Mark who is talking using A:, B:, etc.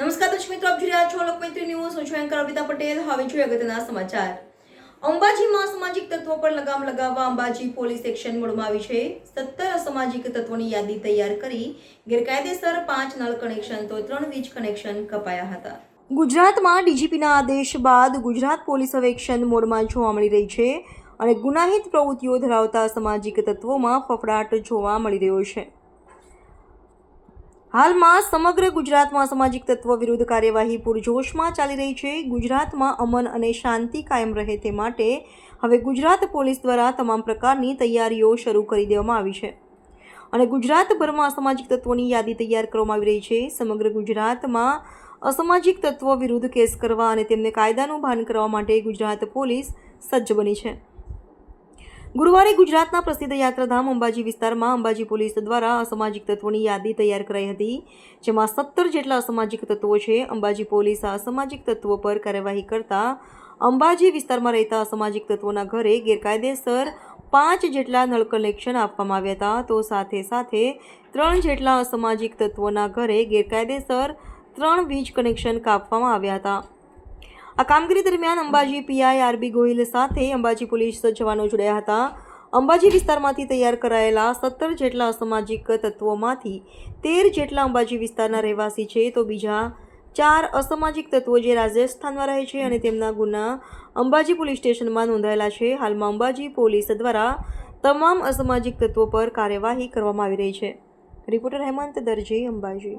A: નમસ્કાર દર્શક મિત્રો, આપ જોઈ રહ્યા છો લોકમૈત્રી ન્યૂઝ. હું છું એન્કર અર્પિતા પટેલ. હવે જોઈએ અગત્યના સમાચાર. અંબાજીમાં સામાજિક તત્વો પર લગામ લગાવવા અંબાજી પોલીસ એક્શન મોડમાં આવી છે. સત્તર અસામાજિક તત્વોની યાદી તૈયાર કરી ગેરકાયદેસર પાંચ નળ કનેક્શન, તો ત્રણ વીજ કનેક્શન કપાયા હતા. ગુજરાતમાં ડીજીપીના આદેશ બાદ ગુજરાત પોલીસ હવે એક્શન મોડમાં જોવા મળી રહી છે. અને ગુનાહિત પ્રવૃત્તિઓ ધરાવતા સામાજિક તત્વોમાં ફફડાટ જોવા મળી રહ્યો છે. હાલમાં સમગ્ર ગુજરાતમાં સામાજિક તત્વ વિરુદ્ધ કાર્યવાહી પૂરજોશમાં ચાલી રહી છે. ગુજરાતમાં અમન અને શાંતિ કાયમ રહે તે માટે હવે ગુજરાત પોલીસ દ્વારા તમામ પ્રકારની તૈયારીઓ શરૂ કરી દેવામાં આવી છે. અને ગુજરાતભરમાં અસામાજિક તત્વોની યાદી તૈયાર કરવામાં આવી રહી છે. સમગ્ર ગુજરાતમાં અસામાજિક તત્વો વિરુદ્ધ કેસ કરવા અને તેમને કાયદાનું ભાન કરવા માટે ગુજરાત પોલીસ સજ્જ બની છે. ગુરુવારે ગુજરાતના પ્રસિદ્ધ યાત્રાધામ અંબાજી વિસ્તારમાં અંબાજી પોલીસ દ્વારા અસામાજિક તત્વોની યાદી તૈયાર કરાઈ હતી, જેમાં સત્તર જેટલા અસામાજિક તત્વો છે. અંબાજી પોલીસ આ અસામાજિક તત્વો પર કાર્યવાહી કરતા અંબાજી વિસ્તારમાં રહેતા અસામાજિક તત્વોના ઘરે ગેરકાયદેસર પાંચ જેટલા નળ કનેક્શન આપવામાં આવ્યા હતા. તો સાથે સાથે ત્રણ જેટલા અસામાજિક તત્વોના ઘરે ગેરકાયદેસર ત્રણ વીજ કનેક્શન કાપવામાં આવ્યા હતા. આ કામગીરી દરમિયાન અંબાજી પીઆઈ આરબી ગોહિલ સાથે અંબાજી પોલીસ જવાનો જોડાયા હતા. અંબાજી વિસ્તારમાંથી તૈયાર કરાયેલા સત્તર જેટલા અસામાજિક તત્વોમાંથી તેર જેટલા અંબાજી વિસ્તારના રહેવાસી છે. તો બીજા ચાર અસામાજિક તત્વો જે રાજસ્થાનમાં રહે છે અને તેમના ગુના અંબાજી પોલીસ સ્ટેશનમાં નોંધાયેલા છે. હાલમાં અંબાજી પોલીસ દ્વારા તમામ અસામાજિક તત્વો પર કાર્યવાહી કરવામાં આવી રહી છે. રિપોર્ટર હેમંત દરજી, અંબાજી.